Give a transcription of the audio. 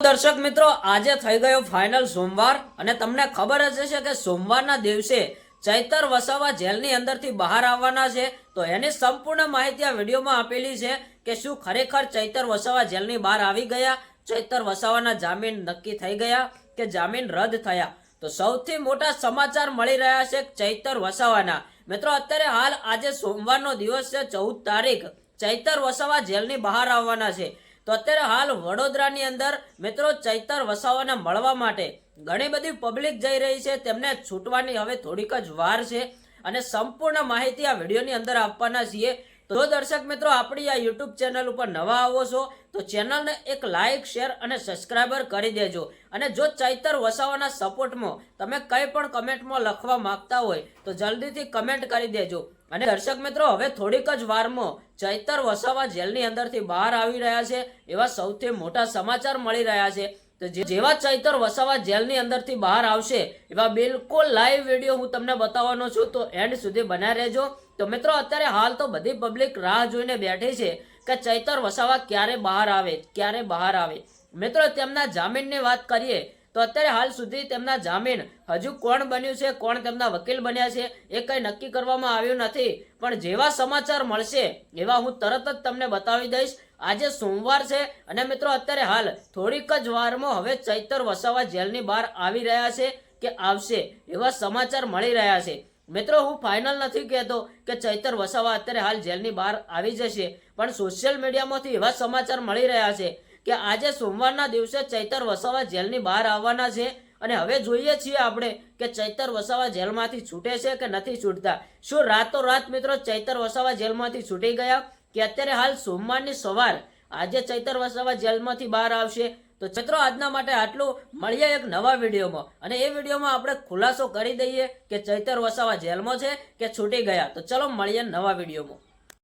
દર્શક મિત્રો, આજે થઈ ગયો ફાઇનલ સોમવાર અને તમને ખબર જ હશે કે સોમવારના દિવસે ચૈતર વસાવા જેલની અંદરથી બહાર આવવાના છે. તો એની સંપૂર્ણ માહિતી આ વિડીયોમાં આપેલી છે કે શું ખરેખર ચૈતર વસાવા જેલની બહાર આવી ગયા, ચૈતર વસાવાના જામીન નક્કી થઈ ગયા કે જામીન રદ થયા? તો સૌથી મોટા સમાચાર મળી રહ્યા છે ચૈતર વસાવાના. મિત્રો, અત્યારે હાલ આજે સોમવારનો દિવસ છે, ચૌદ તારીખ. ચૈતર વસાવા જેલની બહાર આવવાના છે. તો અત્યારે હાલ વડોદરાની અંદર મિત્રો ચૈતર વસાવાને મળવા માટે ઘણી બધી પબ્લિક જઈ રહી છે. તેમને છૂટવાની હવે થોડીક જ વાર છે અને સંપૂર્ણ માહિતી આ વિડીયોની અંદર આપવાના છીએ. તો દર્શક મિત્રો, આપણી આ યુટ્યુબ ચેનલ ઉપર નવા આવો છો તો ચેનલને એક લાઇક શેર અને સબસ્ક્રાઈબર કરી દેજો. અને જો ચૈતર વસાવાના સપોર્ટમાં તમે કંઈ પણ કમેન્ટમાં લખવા માંગતા હોય તો જલ્દીથી કમેન્ટ કરી દેજો. અને દર્શક મિત્રો, હવે થોડીક જ વારમાં ચૈતર વસાવા જેલની અંદરથી બહાર આવી રહ્યા છે એવા સૌથી મોટા સમાચાર મળી રહ્યા છે. તો જેવા ચૈતર વસાવા જેલની અંદરથી બહાર આવશે એવા બિલકુલ લાઈવ વીડિયો હું તમને બતાવવાનો છું. તો એન્ડ સુધી બનાવી રહેજો. તો મિત્રો, અત્યારે હાલ તો બધી પબ્લિક રાહ જોઈને બેઠી છે કે ચૈતર વસાવા ક્યારે બહાર આવે, ક્યારે બહાર આવે. મિત્રો, તેમના જામીનની વાત કરીએ તો અત્યારે હાલ સુધી તેમના જામીન હજુ કોણ બન્યું છે, કોણ તેમના વકીલ બન્યા છે, એ કંઈ નક્કી કરવામાં આવ્યું નથી. પણ જેવા સમાચાર મળશે, એવા હું તરત જ તમને બતાવી દઈશ. આજે સોમવાર છે અને મિત્રો અત્યારે હાલ થોડીક જ વારમાં હવે ચૈતર વસાવા જેલની બહાર આવી રહ્યા છે કે આવશે, એવા સમાચાર મળી રહ્યા છે. મિત્રો હું ફાઇનલ નથી કહેતો કે ચૈતર વસાવા અત્યારે હાલ જેલની બહાર આવી જશે, પણ સોશિયલ મીડિયામાંથી એવા સમાચાર મળી રહ્યા છે કે આજે સોમવારના દિવસે ચૈતર વસાવા જેલની બહાર આવવાના છે અને હવે જોઈએ છીએ આપણે કે ચૈતર વસાવા જેલમાંથી છૂટે છે કે નથી છૂટતા. શું રાતોરાત મિત્રો ચૈતર વસાવા જેલમાંથી છૂટી ગયા? કે અત્યારે હાલ સોમવારની સવાર આજે ચૈતર વસાવા જેલમાંથી બહાર આવશે? તો મિત્રો આજના માટે આટલું. મળીએ એક નવા વિડીયોમાં. અને એ વિડીયોમાં આપણે ખુલાસો કરી દઈએ કે ચૈતર વસાવા જેલમાં છે કે છૂટી ગયા. તો ચલો મળીએ નવા વિડીયોમાં.